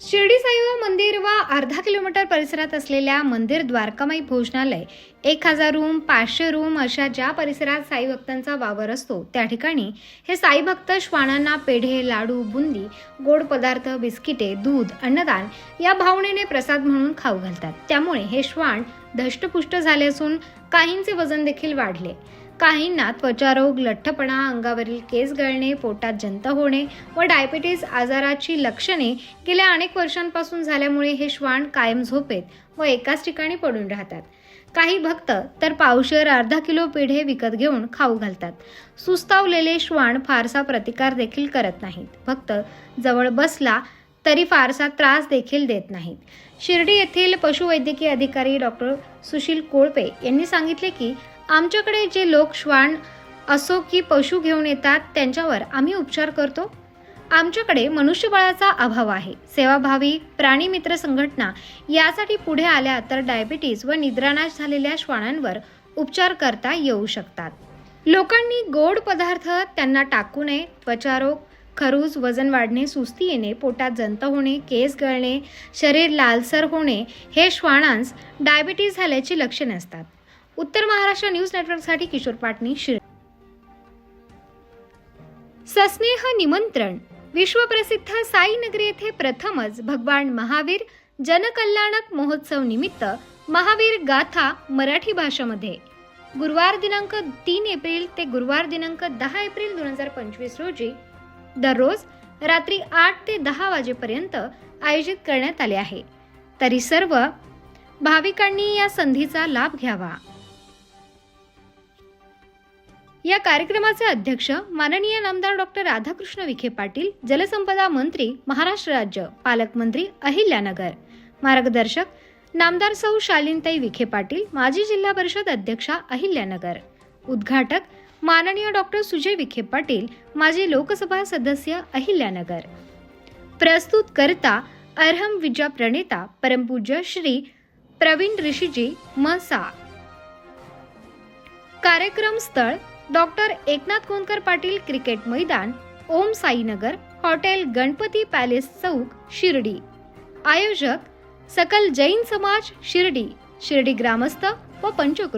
शिर्डी साईबाबा मंदिर व अर्धा किलोमीटर परिसरात असलेल्या मंदिर द्वारकामाई भोजनालय एक हजार रूम पाचशे रूम अशा ज्या परिसरात साई भक्तांचा वावर असतो त्या ठिकाणी हे साई भक्त श्वानांना पेढे लाडू बुंदी गोड पदार्थ बिस्किटे दूध अन्नदान या भावनेने प्रसाद म्हणून खाऊ घालतात. त्यामुळे हे श्वान धष्टपुष्ट झाले असून काहींचे वजन देखील वाढले. काहींना त्वचारोग लठ्ठपणा अंगावरील केस गळणे पोटात जंत होणे व डायबिटीज आजाराची लक्षणे गेल्या अनेक वर्षांपासून झाल्यामुळे हे श्वान कायम झोपेत व एकाच ठिकाणी पडून राहतात. काही भक्त तर पावशेर अर्धा किलो पेढे विकत घेऊन खाऊ घालतात. सुस्तावलेले श्वान फारसा प्रतिकार देखील करत नाहीत. भक्त जवळ बसला तरी फारसा त्रास देखील देत नाहीत. शिर्डी येथील पशुवैद्यकीय अधिकारी डॉक्टर सुशील कोळपे यांनी सांगितले की आमच्याकडे जे लोक श्वान असो की पशु घेऊन येतात त्यांच्यावर आम्ही उपचार करतो. आमच्याकडे मनुष्यबळाचा अभाव आहे. सेवाभावी प्राणी मित्र संघटना यासाठी पुढे आल्या तर डायबिटीज व निद्रानाश झालेल्या श्वानांवर उपचार करता येऊ शकतात. लोकांनी गोड पदार्थ त्यांना टाकू नये त्वचारोग खरूज वजन वाढणे सुस्ती येणे पोटात जंत होणे केस गळणे शरीर लालसर होणे हे श्वानांस डायबिटीज झाल्याची लक्षणे असतात. उत्तर महाराष्ट्र न्यूज नेटवर्कसाठी किशोर पाटणी शिर सस्नेह निमंत्रण. विश्वप्रसिद्ध साईनगरी येथे प्रथमच भगवान महावीर जनकल्याणक महोत्सव निमित्त महावीर गाथा मराठी भाषेमध्ये. गुरुवार दिनांक तीन एप्रिल ते गुरुवार दिनांक दहा एप्रिल दोन हजार पंचवीस रोजी दररोज रात्री आठ ते दहा वाजेपर्यंत आयोजित करण्यात आले आहे. तरी सर्व भाविकांनी या संधीचा लाभ घ्यावा. या कार्यक्रमाचे अध्यक्ष माननीय नामदार डॉक्टर राधाकृष्ण विखे पाटील जलसंपदा मंत्री महाराष्ट्र राज्य पालकमंत्री अहिल्यानगर. मार्गदर्शक नामदार सौ शालिनताई विखे पाटील माजी जिल्हा परिषद अध्यक्षा अहिल्यानगर. उद्घाटक माननीय डॉक्टर सुजय विखे पाटील माजी लोकसभा सदस्य अहिल्यानगर. प्रस्तुत करता अर्हम विजा प्रणेता परमपूज्य श्री प्रवीण ऋषीजी मसा. कार्यक्रम स्थळ डॉक्टर एकनाथ कोणकर पाटील क्रिकेट मैदान ओम साईनगर हॉटेल गणपती पॅलेस चौक शिर्डी. आयोजक सकल जैन समाज शिर्डी. शिर्डी ग्रामस्थ व पंचकृ